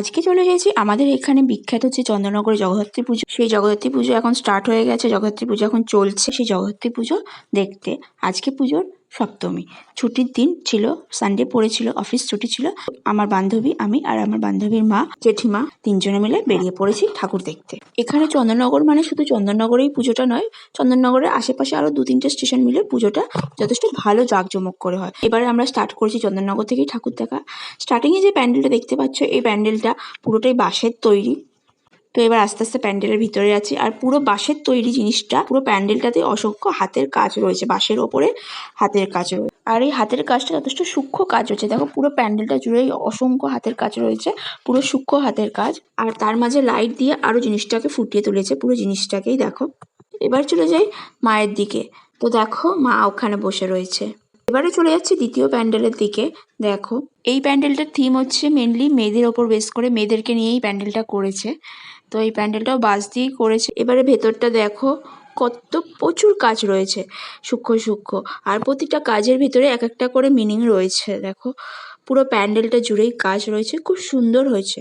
আজকে চলে এসেছি আমাদের এখানে বিখ্যাত হচ্ছে চন্দ্রনগরে জগদ্ধাত্রী পুজো। সেই জগদ্ধাত্রী পুজো এখন স্টার্ট হয়ে গেছে। জগদ্ধাত্রী পুজো এখন চলছে। সেই জগদ্ধাত্রী পুজো দেখতে। আজকে পুজোর সপ্তমী। ছুটির দিন ছিল সানডে পড়েছিল অফিস ছুটি ছিল। আমার বান্ধবী, আমি আর আমার বান্ধবীর মা, জেঠিমা তিনজনে মিলে বেরিয়ে পড়েছি ঠাকুর দেখতে। এখানে চন্দননগর মানে শুধু চন্দননগরেই পুজোটা নয়, চন্দননগরের আশেপাশে আরও দু তিনটে স্টেশন মিলে পুজোটা যথেষ্ট ভালো জাঁকজমক করে হয়। এবারে আমরা স্টার্ট করেছি চন্দননগর থেকেই ঠাকুর দেখা। স্টার্টিংয়ে যে প্যান্ডেলটা দেখতে পাচ্ছ, এই প্যান্ডেলটা পুরোটাই বাঁশের তৈরি। তো এবার আস্তে আস্তে প্যান্ডেলের ভিতরে আছি। আর পুরো বাঁশের তৈরি জিনিসটা, পুরো প্যান্ডেলটাতে অসংখ্য হাতের কাজ রয়েছে। বাঁশের ওপরে হাতের কাজ রয়েছে। আর এই হাতের কাজটা যথেষ্ট সূক্ষ্ম কাজ হচ্ছে। দেখো, পুরো প্যান্ডেলটা জুড়েই অসংখ্য হাতের কাজ রয়েছে। পুরো সূক্ষ্ম হাতের কাজ। আর তার মাঝে লাইট দিয়ে আরও জিনিসটাকে ফুটিয়ে তুলেছে। পুরো জিনিসটাকেই দেখো। এবার চলে যাই মায়ের দিকে। তো দেখো, মা ওখানে বসে রয়েছে। এবারে চলে যাচ্ছে দ্বিতীয় প্যান্ডেলের দিকে। দেখো, এই প্যান্ডেলটার থিম হচ্ছে মেনলি মেয়েদের ওপর বেস করে মেয়েদেরকে নিয়েই প্যান্ডেলটা করেছে। তো এই প্যান্ডেলটাও বাঁশ দিয়েই করেছে। এবারে ভেতরটা দেখো, কত প্রচুর কাজ রয়েছে, সূক্ষ্ম সূক্ষ্ম। আর প্রতিটা কাজের ভিতরে এক একটা করে মিনিং রয়েছে, দেখো। পুরো প্যান্ডেলটা জুড়েই কাজ রয়েছে, খুব সুন্দর হয়েছে।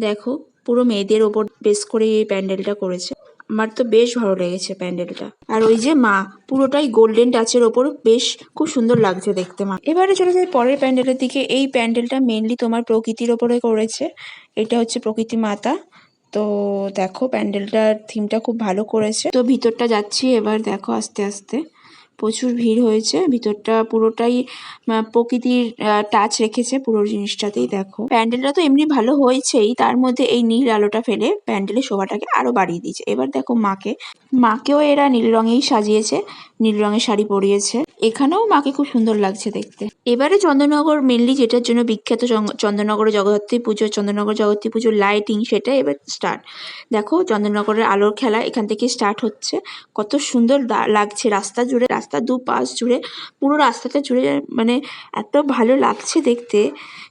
দেখো, পুরো মেয়েদের ওপর বেস করে এই প্যান্ডেলটা করেছে। আমার তো বেশ ভালো লেগেছে প্যান্ডেলটা। আর ওই যে মা, পুরোটাই গোল্ডেন টাচের ওপর বেশ খুব সুন্দর লাগছে দেখতে মা। এবারে চলে যাই পরের প্যান্ডেলের দিকে। এই প্যান্ডেলটা মেনলি তোমার প্রকৃতির ওপরে করেছে। এটা হচ্ছে প্রকৃতি মাতা। তো দেখো প্যান্ডেলটার থিমটা খুব ভালো করেছে। তো ভিতরটা যাচ্ছি এবার দেখো আস্তে আস্তে। প্রচুর ভিড় হয়েছে। ভিতরটা পুরোটাই প্রকৃতির টাচ রেখেছে পুরো জিনিসটাতেই দেখো। প্যান্ডেলটা তো এমনি ভালো হয়েছেই। তার মধ্যে এই নীল আলোটা ফেলে প্যান্ডেলের শোভাটাকে আরও বাড়িয়ে দিয়েছে। এবার দেখো মাকে। মাকেও এরা নীল রঙেই সাজিয়েছে। নীল রঙের শাড়ি পরিয়েছে। এখানেও মাকে খুব সুন্দর লাগছে দেখতে। এবারে চন্দননগর মেনলি যেটার জন্য বিখ্যাত চন্দননগরে জগদ্ধাত্রী পুজো, চন্দননগর জগদ্ধাত্রী পুজোর লাইটিং সেটা এবার স্টার্ট দেখো চন্দননগরের আলোর খেলা এখান থেকে স্টার্ট হচ্ছে। কত সুন্দর লাগছে রাস্তা জুড়ে রাস্তা দু পাশ জুড়ে, পুরো রাস্তাটা জুড়ে মানে এত ভালো লাগছে দেখতে।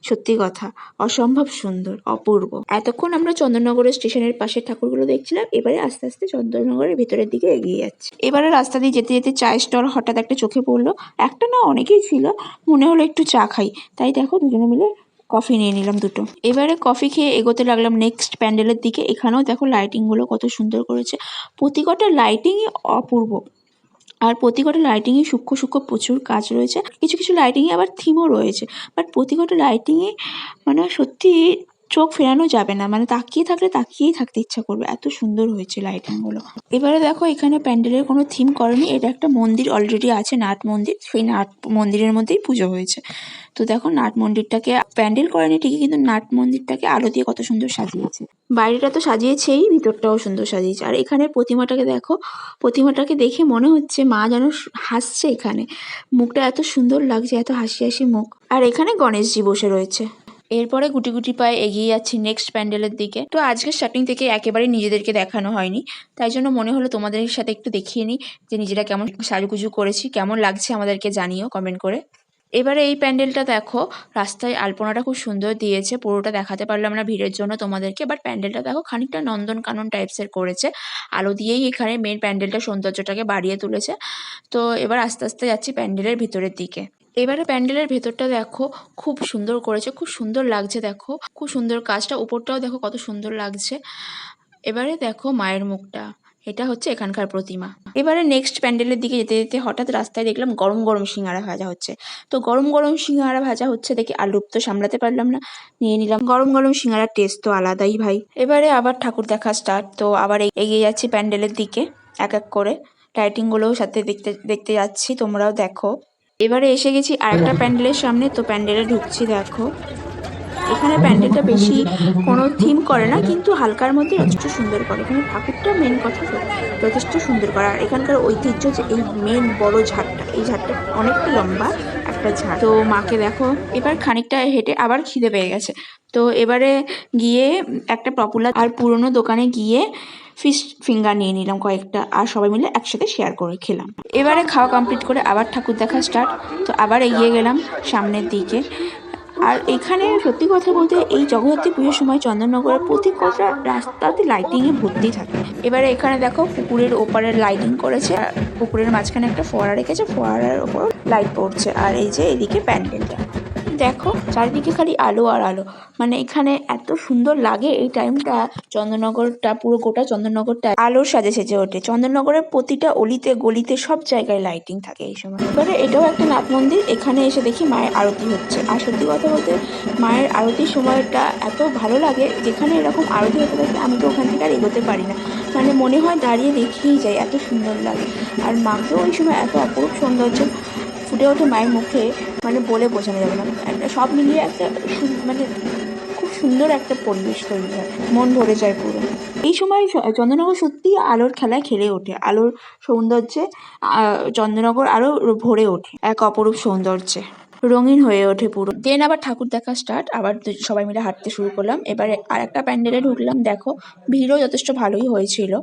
সত্যি কথা, অসম্ভব সুন্দর, অপূর্ব। এতক্ষণ আমরা চন্দননগরের স্টেশনের পাশে ঠাকুরগুলো দেখছিলাম, এবারে আস্তে আস্তে চন্দননগরের ভেতরের দিকে এগিয়ে যাচ্ছে। এবারে রাস্তা দিয়ে যেতে যেতে চায়ের স্টল হঠাৎ একটা চোখে পড়ল। একটা না অনেকেই ছিল, মনে হলো একটু চা খাই। তাই দেখো দুজনে মিলে কফি নিয়ে নিলাম দুটো। এবারে কফি খেয়ে এগোতে লাগলাম নেক্সট প্যান্ডেলের দিকে। এখানেও দেখো লাইটিংগুলো কত সুন্দর করেছে। প্রতি কটা লাইটিংই অপূর্ব। আর প্রতি কটা লাইটিংয়ে সূক্ষ্ম সূক্ষ্ম প্রচুর কাজ রয়েছে। কিছু কিছু লাইটিংয়ে আবার থিমও রয়েছে। বাট প্রতি কটা লাইটিংয়ে মানে সত্যি চোখ ফেরানো যাবে না। মানে তাকিয়ে থাকলে তাকিয়েই থাকতে ইচ্ছা করবে। এত সুন্দর হয়েছে লাইটিংগুলো এবারে দেখো, এখানে প্যান্ডেলের কোনো থিম করেনি। এটা একটা মন্দির অলরেডি আছে, নাট মন্দির। সেই নাট মন্দিরের মধ্যেই পুজো হয়েছে। তো দেখো, নাট মন্দিরটাকে প্যান্ডেল করেনি ঠিকই, কিন্তু নাট মন্দিরটাকে আলো দিয়ে কত সুন্দর সাজিয়েছে। বাইরেটা তো সাজিয়েছেই, ভিতরটাও সুন্দর সাজিয়েছে। আর এখানে প্রতিমাটাকে দেখো, প্রতিমাটাকে দেখে মনে হচ্ছে মা যেন হাসছে এখানে। মুখটা এত সুন্দর লাগছে, এত হাসি হাসি মুখ। আর এখানে গণেশজি বসে রয়েছে। এরপরে গুটি গুটি পায়ে এগিয়ে যাচ্ছি নেক্সট প্যান্ডেলের দিকে। তো আজকে স্টার্টিং থেকে একেবারে নিজেদেরকে দেখানো হয়নি। তাই জন্য মনে হলো তোমাদের সাথে একটু দেখিয়ে নিই যে নিজেরা কেমন সাজুগুজু করেছি, কেমন লাগছে আমাদেরকে জানিও কমেন্ট করে। এবারে এই প্যান্ডেলটা দেখো, রাস্তায় আলপনাটা খুব সুন্দর দিয়েছে, পুরোটা দেখাতে পারলাম না ভিড়ের জন্য তোমাদেরকে বাট প্যান্ডেলটা দেখো খানিকটা নন্দন কানন টাইপসের করেছে। আলো দিয়েই এখানে মেন প্যান্ডেলটা সৌন্দর্যটাকে বাড়িয়ে তুলেছে। তো এবার আস্তে আস্তে যাচ্ছি প্যান্ডেলের ভিতরের দিকে। এবারে প্যান্ডেলের ভেতরটা দেখো, খুব সুন্দর করেছে, খুব সুন্দর লাগছে দেখো। খুব সুন্দর কাজটা, উপরটাও দেখো কত সুন্দর লাগছে। এবারে দেখো মায়ের মুখটা, এটা হচ্ছে এখানকার প্রতিমা। এবারে নেক্সট প্যান্ডেলের দিকে যেতে যেতে হঠাৎ রাস্তায় দেখলাম গরম গরম সিঙ্গারা ভাজা হচ্ছে। তো গরম গরম সিঙ্গারা ভাজা হচ্ছে দেখে আলুর তো সামলাতে পারলাম না, নিয়ে নিলাম। গরম গরম সিঙ্গারার টেস্ট তো আলাদাই ভাই। এবারে আবার ঠাকুর দেখা স্টার্ট তো আবার এগিয়ে যাচ্ছি প্যান্ডেলের দিকে, এক এক করে। লাইটিংগুলোও সাথে দেখতে দেখতে যাচ্ছি, তোমরাও দেখো। এবারে এসে গেছি আরেকটা প্যান্ডেলের সামনে। তো প্যান্ডেলে ঢুকছি, দেখো। এখানে প্যান্ডেলটা বেশি কোনো থিম করে না, কিন্তু হালকার মধ্যে যথেষ্ট সুন্দর করে। এখানে ঠাকুরটা মেন কথা যথেষ্ট সুন্দর করে। আর এখানকার ঐতিহ্য যে এই মেন বড় ঝাড়টা, এই ঝাড়টা অনেকটা লম্বা একটা ঝাড়। তো মাকে দেখো, এবার খানিকটা হেঁটে আবার খিদে পেয়ে গেছে। তো এবারে গিয়ে একটা পপুলার আর পুরনো দোকানে গিয়ে ফিশ ফিঙ্গার নিয়ে নিলাম কয়েকটা আর সবাই মিলে একসাথে শেয়ার করে খেলাম। এবারে খাওয়া কমপ্লিট করে আবার ঠাকুর দেখা স্টার্ট তো আবার এগিয়ে গেলাম সামনের দিকে। আর এখানে সত্যি কথা বলতে এই জগদ্ধাত্রী পুজোর সময় চন্দননগরের প্রতি কটা রাস্তাতে লাইটিংয়ে ভর্তি থাকে। এবারে এখানে দেখো পুকুরের ওপারে লাইটিং করেছে, আর পুকুরের মাঝখানে একটা ফোয়ারা রেখেছে, ফোয়ারার ওপর লাইট পড়ছে। আর এই যে এদিকে প্যান্ডেলটা। দেখো, চারিদিকে খালি আলো আর আলো। মানে এখানে এত সুন্দর লাগে এই টাইমটা চন্দননগরটা, পুরো গোটা চন্দননগরটা আলোর সাজে সেজে ওঠে। চন্দননগরের প্রতিটা অলিতে, গলিতে সব জায়গায় লাইটিং থাকে এই সময়। এবারে এটাও একটা নাট মন্দির। এখানে এসে দেখি মায়ের আরতি হচ্ছে। আর সত্যি কথা বলতে, মায়ের আরতির সময়টা এত ভালো লাগে, যেখানে এরকম আরতি হতে থাকে আমি তো ওখান থেকে আর এগোতে পারি না। মানে মনে হয় দাঁড়িয়ে দেখেই যাই, এত সুন্দর লাগে। আর মাকেও ওই সময় এত অপরূপ সৌন্দর্য ফুটে ওঠে মায়ের মুখে মানে বলে বোঝানো যাবে না। একটা সব মিলিয়ে একটা মানে খুব সুন্দর একটা পরিবেশ তৈরি হয়। মন ভরে যায় পুরো। এই সময় চন্দ্রনগর সত্যি আলোর খেলায় খেলে ওঠে। আলোর সৌন্দর্যে চন্দ্রনগর আরও ভরে ওঠে। এক অপরূপ সৌন্দর্যে। রঙিন হয়ে ওঠে পুরো। দেন আবার ঠাকুর দেখা স্টার্ট আবার সবাই মিলে হাঁটতে শুরু করলাম। এবারে আর একটা প্যান্ডেলে ঢুকলাম। দেখো, ভিড়ও যথেষ্ট ভালোই হয়েছিল।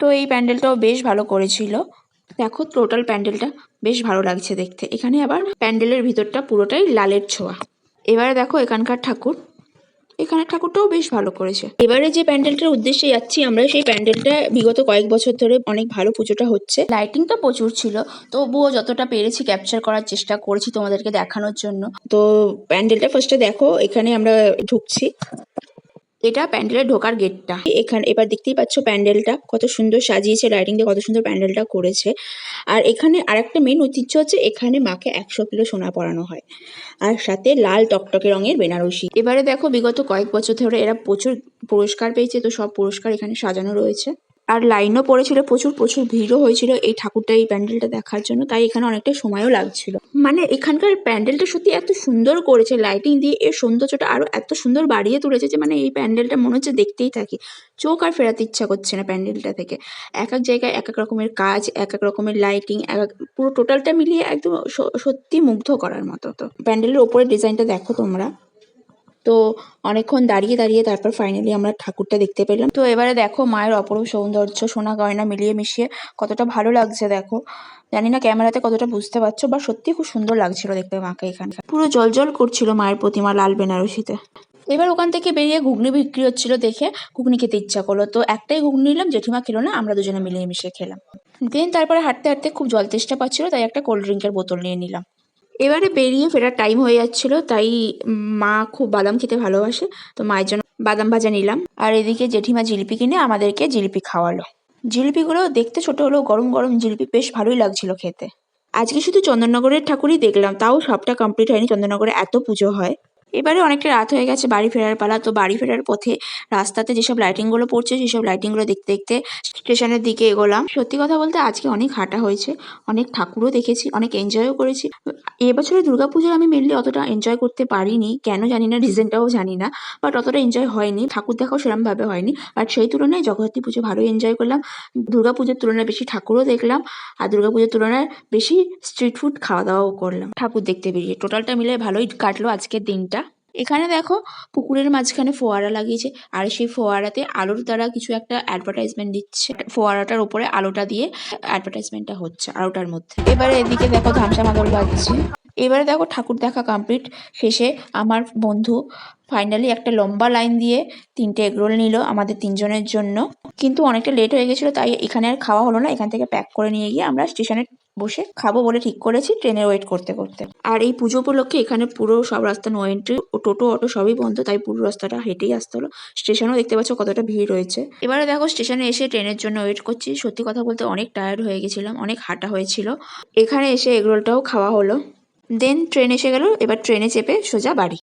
তো এই প্যান্ডেলটাও বেশ ভালো করেছিল। দেখো টোটাল প্যান্ডেলটা বেশ ভালো লাগছে দেখতে। এখানে আবার প্যান্ডেলের ভিতরটা পুরোটাই লালের ছোঁয়া। এবারে দেখো এখানকার ঠাকুর। এখানে ঠাকুরটাও বেশ ভালো করেছে। এবারে যে প্যান্ডেলটার উদ্দেশ্যে যাচ্ছি আমরা, সেই প্যান্ডেলটা বিগত কয়েক বছর ধরে অনেক ভালো পুজোটা হচ্ছে। লাইটিংটা প্রচুর ছিল, তবুও যতটা পেরেছি ক্যাপচার করার চেষ্টা করেছি তোমাদেরকে দেখানোর জন্য। তো প্যান্ডেলটা ফার্স্টে দেখো, এখানে আমরা ঢুকছি। এটা প্যান্ডেলের ঢোকার গেটটা এখানে, এবার দেখতেই পাচ্ছ প্যান্ডেলটা কত সুন্দর সাজিয়েছে লাইটিং দিয়ে কত সুন্দর প্যান্ডেলটা করেছে। আর এখানে আরেকটা মেন ঐতিহ্য হচ্ছে এখানে মাকে একশো কিলো সোনা পরানো হয়। আর সাথে লাল টকটকে রঙের বেনারসি। এবারে দেখো বিগত কয়েক বছর ধরে এরা প্রচুর পুরস্কার পেয়েছে, তো সব পুরস্কার এখানে সাজানো রয়েছে। আর লাইনও পড়েছিল, প্রচুর প্রচুর ভিড়ও হয়েছিল এই ঠাকুরটা, এই প্যান্ডেলটা দেখার জন্য, তাই এখানে অনেকটা সময়ও লাগছিল। মানে এখানকার প্যান্ডেলটা সত্যি এত সুন্দর করেছে লাইটিং দিয়ে, এর সৌন্দর্যটা আরও এত সুন্দর বাড়িয়ে তুলেছে যে মানে এই প্যান্ডেলটা মনে হচ্ছে দেখতেই থাকি। চোখ আর ফেরাতে ইচ্ছা করছে না প্যান্ডেলটা থেকে। এক এক জায়গায় এক এক রকমের কাজ, এক এক রকমের লাইটিং এক এক, পুরো টোটালটা মিলিয়ে একদম সত্যি মুগ্ধ করার মতো তো। প্যান্ডেলের ওপরের ডিজাইনটা দেখো তোমরা। তো অনেকক্ষণ দাঁড়িয়ে দাঁড়িয়ে তারপর ফাইনালি আমরা ঠাকুরটা দেখতে পেলাম। তো এবারে দেখো মায়ের অপরূপ সৌন্দর্য, সোনা গয়না মিলিয়ে মিশিয়ে কতটা ভালো লাগছে দেখো। জানি না ক্যামেরাতে কতটা বুঝতে পারছ বা সত্যি খুব সুন্দর লাগছিল দেখতে মাকে এখানে। পুরো জল জল করছিল মায়ের প্রতিমা লাল বেনারসিতে। এবার ওখান থেকে বেরিয়ে ঘুগনি বিক্রি হচ্ছিল দেখে ঘুগনি খেতে ইচ্ছা করল। তো একটাই ঘুগনি নিলাম, জেঠিমা খেলো না, আমরা দুজনে মিলিয়ে মিশিয়ে খেলাম। দেন তারপরে হাঁটতে হাঁটতে খুব জল তেষ্টা পাচ্ছিল, তাই একটা কোল্ড ড্রিঙ্কের বোতল নিয়ে নিলাম। এবারে বেরিয়ে ফেরার টাইম হয়ে যাচ্ছিল, তাই মা খুব বাদাম খেতে ভালোবাসে, তো মায়ের জন্য বাদাম ভাজা নিলাম। আর এদিকে জেঠিমা জিলিপি কিনে আমাদেরকে জিলিপি খাওয়ালো। জিলিপিগুলো দেখতে ছোট হলেও গরম গরম জিলিপি বেশ ভালোই লাগছিল খেতে। আজকে শুধু চন্দননগরের ঠাকুরই দেখলাম, তাও সবটা কমপ্লিট হয়নি। চন্দননগরে এত পুজো হয়। এবারে অনেকটা রাত হয়ে গেছে বাড়ি ফেরার পালা। তো বাড়ি ফেরার পথে রাস্তাতে যেসব লাইটিংগুলো পড়ছে, সেসব লাইটিংগুলো দেখতে দেখতে স্টেশনের দিকে এগোলাম। সত্যি কথা বলতে আজকে অনেক হাঁটা হয়েছে, অনেক ঠাকুরও দেখেছি, অনেক এনজয়ও করেছি। এবছরে দুর্গাপুজোয় আমি মেনলি অতটা এনজয় করতে পারিনি, কেন জানি না রিজনটাও জানি না বাট অতটা এনজয় হয়নি। ঠাকুর দেখাও সেরমভাবে হয়নি বাট সেই তুলনায় জগদ্ধাত্রী পুজো ভালোই এনজয় করলাম। দুর্গাপুজোর তুলনায় বেশি ঠাকুরও দেখলাম, আর দুর্গাপুজোর তুলনায় বেশি স্ট্রিট ফুড খাওয়া দাওয়াও করলাম। ঠাকুর দেখতে বেরিয়ে টোটালটা মিলে ভালোই কাটলো আজকের দিনটা। এখানে দেখো পুকুরের মাঝখানে ফোয়ারা লাগিয়েছে। আর সেই ফোয়ারাতে আলোর দ্বারা কিছু একটা অ্যাডভার্টাইজমেন্ট দিচ্ছে। ফোয়ারাটার উপরে আলোটা দিয়ে অ্যাডভার্টাইজমেন্টটা হচ্ছে আলোটার মধ্যে। এবারে এদিকে দেখো ধামসা মাদল বাজছে। এবারে দেখো ঠাকুর দেখা কমপ্লিট শেষে আমার বন্ধু ফাইনালি একটা লম্বা লাইন দিয়ে তিনটে এগরোল নিল আমাদের তিনজনের জন্য। কিন্তু অনেকটা লেট হয়ে গেছিল, তাই এখানে আর খাওয়া হলো না। এখান থেকে প্যাক করে নিয়ে গিয়ে আমরা স্টেশনে বসে খাব বলে ঠিক করেছি, ট্রেনে ওয়েট করতে করতে। আর এই পুজো উপলক্ষে এখানে পুরো সব রাস্তা নো এন্ট্রি ও টোটো, অটো সবই বন্ধ, তাই পুরো রাস্তাটা হেঁটেই আসতে হলো। স্টেশনও দেখতে পাচ্ছ কতটা ভিড় রয়েছে। এবারে দেখো স্টেশনে এসে ট্রেনের জন্য ওয়েট করছি। সত্যি কথা বলতে অনেক টায়ার্ড হয়ে গেছিলাম, অনেক হাঁটা হয়েছিল। এখানে এসে এগরোলটাও খাওয়া হলো। দেন ট্রেন এসে গেল, এবার ট্রেনে চেপে সোজা বাড়ি।